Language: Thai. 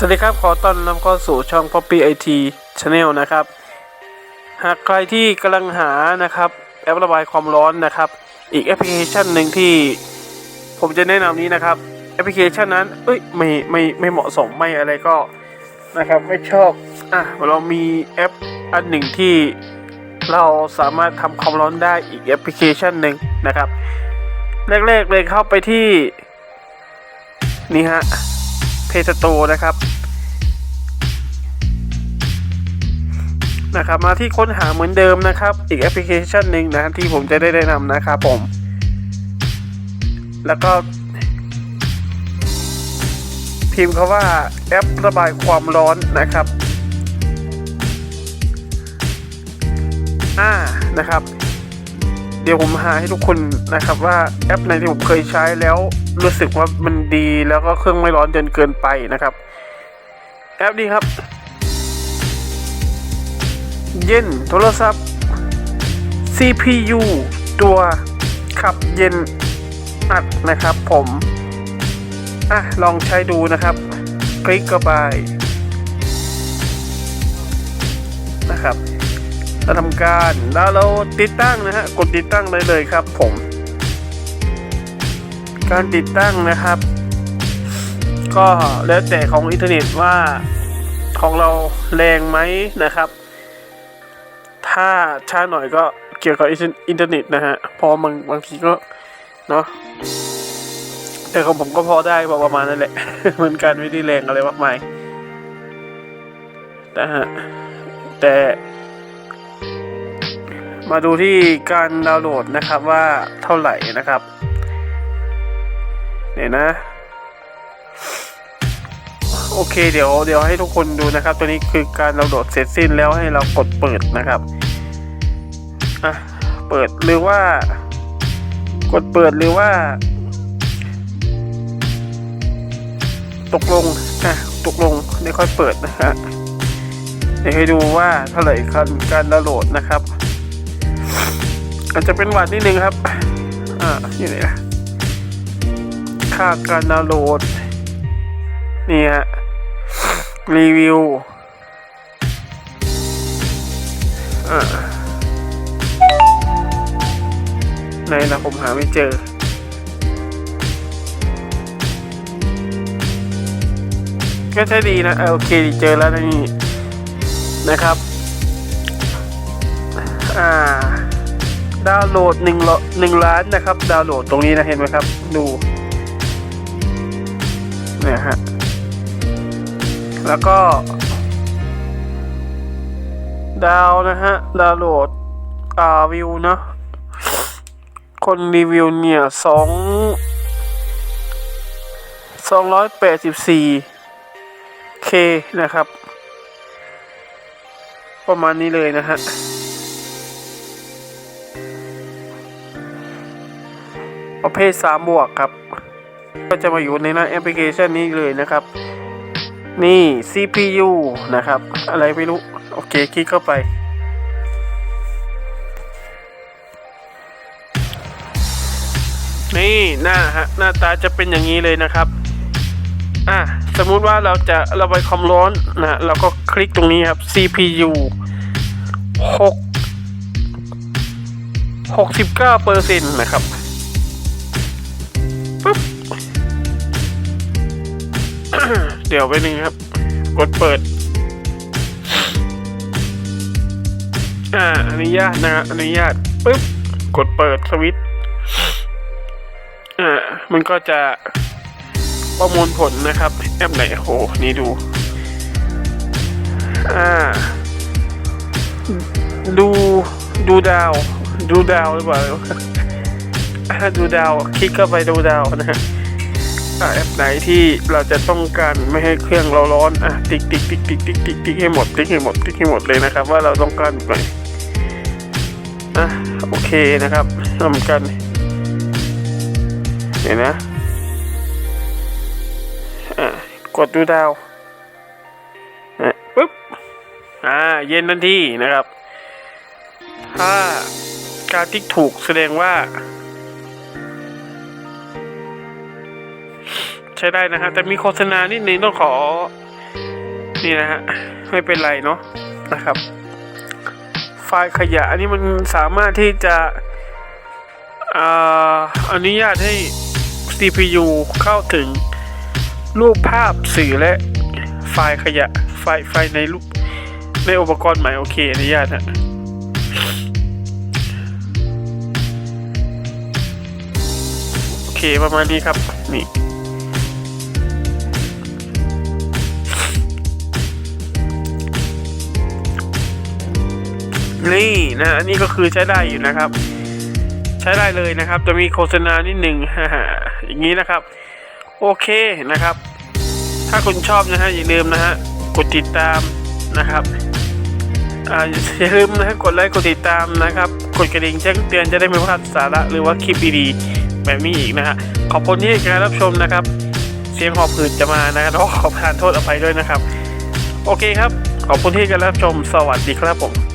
สวัสดีครับ ขอต้อนรับเข้าสู่ช่อง Poppy IT Channel นะครับ หากใครที่กำลังหานะครับแอประบายความร้อนนะครับ อีกแอปพลิเคชันหนึ่งที่ผมจะแนะนำนี้นะครับ แอปพลิเคชันนั้น เอ้ยไม่ไม่ไม่เหมาะสมไม่อะไรก็นะครับไม่ชอบอะเรามีแอปอันหนึ่งที่เราสามารถทำความร้อนได้อีกแอปพลิเคชันหนึ่งนะครับแรกๆเลยเข้าไปที่นี่ฮะ เพจโตนะครับ นะครับ มาที่ค้นหาเหมือนเดิมนะครับ อีกแอปพลิเคชันหนึ่งนะที่ผมจะได้แนะนำนะครับผม แล้วก็พิมพ์คาว่าแอประบายความร้อนนะครับ อ่า นะครับ ดี๋ยวผมหาให้ทุกคนนะครับว่าแอปไหนที่ผมเคยใช้แล้วรู้สึกว่ามันดีแล้วก็เครื่องไม่ร้อนจนเกินไปนะครับ แอปนี้ครับ เย็นโทรศัพท์ CPU ตัวขับเย็นอัดนะครับผมอะลองใช้ดูนะครับ คลิกเข้าไปนะครับ เราทำการแล้วเราติดตั้งนะฮะกดติดตั้งได้เลยครับ ผม การติดตั้งนะครับ ก็แล้วแต่ของอินเทอร์เน็ตว่าของเราแรงไหมนะครับ ถ้าช้าหน่อยก็เกี่ยวกับอินเทอร์เน็ตนะฮะพอบางบางทีก็เนาะแต่ของผมก็พอได้พอประมาณนั้นแหละ เหมือนกันไม่ได้แรงอะไรมากมายแต่ฮะแต่ มาดูที่การดาวน์โหลดนะครับว่าเท่าไหร่นะครับเนี่ยนะ โอเคเดี๋ยวเดี๋ยวให้ทุกคนดูนะครับ ตัวนี้คือการดาวน์โหลดเสร็จสิ้นแล้วให้เรากดเปิดนะครับอะเปิดหรือว่า กดเปิดหรือว่า ตกลงอะตกลงไม่ค่อยเปิดนะฮะเดี๋ยวให้ดูว่าเท่าไหร่การการดาวน์โหลดนะครับ อาจจะเป็นหวัดนิดนึงครับ อ่าอยู่ไหนล่ะค่าการดาวน์โหลด นี่ฮะ รีวิว อ่าไหนนะผมหาไม่เจอก็ใช่ดีนะเออโอเคเจอแล้วนนี่นะครับ อ่า ดาวน์โหลดหนึ่งหนึ่งล้านนะครับ ดาวน์โหลดตรงนี้นะเห็นไหมครับ ดูเนี่ยฮะแล้วก็ ดาวนะฮะ ดาวน์โหลดอ่าวิวนะคนรีวิวเนี่ยสองสองร้อยแปดสิบสี่เคนะครับ ประมาณนี้เลยนะฮะ ประเภท3บวกครับ ก็จะมาอยู่ในหน้าแอปพลิเคชันนี้เลยนะครับ นี่ CPU นะครับ อะไรไม่รู้ โอเค คลิกเข้าไป นี่หน้าฮะ หน้าตาจะเป็นอย่างนี้เลยนะครับ อะ สมมุติว่าเราจะระบายความร้อนนะเราก็คลิกตรงนี้ครับ CPU 6 69เปอร์เซ็นนะครับ ปุ๊บเดี๋ยวไปหนึ่งครับ กดเปิด อ่าอนุญาตนะอนุญาตปุ๊บกดเปิดสวิตช์อ่ามันก็จะประมวลผลนะครับ แอปไหนโหนี่ดู อ่า ดูดูดาว ดูดาวหรือเปล่า ดูดาวคลิกเข้าไปดูดาวนะฮะแอปไหนที่เราจะต้องการไม่ให้เครื่องเราร้อนอะติ๊กติ๊กติ๊กติ๊กติ๊กติ๊กติ๊กให้หมดติ๊กให้หมดติ๊กให้หมดเลยนะครับ ว่าเราต้องการไหนอะโอเคนะครับทำกันเห็นนะอะกดดูดาวอะปุ๊บอ่าเย็นทันทีนะครับ ถ้าการติ๊กถูกแสดงว่า ใช้ได้นะฮะ แต่มีโฆษณานิดนึงต้องขอ นี่นะฮะ ไม่เป็นไรเนาะนะครับ ไฟล์ขยะ อันนี้มันสามารถที่จะอ่าอนุญาตให้ CPU เข้าถึงรูปภาพสื่อและไฟล์ขยะ ไฟล์ไฟล์ในรูปในอุปกรณ์ใหม่โอเคอนุญาตฮะโอเคประมาณนี้ครับ นี่ นี่นะอันนี้ก็คือใช้ได้อยู่นะครับ ใช้ได้เลยนะครับ จะมีโฆษณานิดหนึ่งอย่างนี้นะครับ โอเคนะครับ ถ้าคุณชอบนะฮะอย่าลืมนะฮะกดติดตามนะครับอ่าอย่าลืมนะฮะกดไลค์กดติดตามนะครับ กดกระดิ่งแจ้งเตือนจะได้ไม่พลาดสาระหรือว่าคลิปดีๆแบบนี้อีกนะฮะขอบคุณที่การรับชมนะครับ เสียงหอบหืดจะมานะครับขอประทานโทษอภัยด้วยนะครับ โอเคครับขอบคุณที่การรับชมสวัสดีครับผม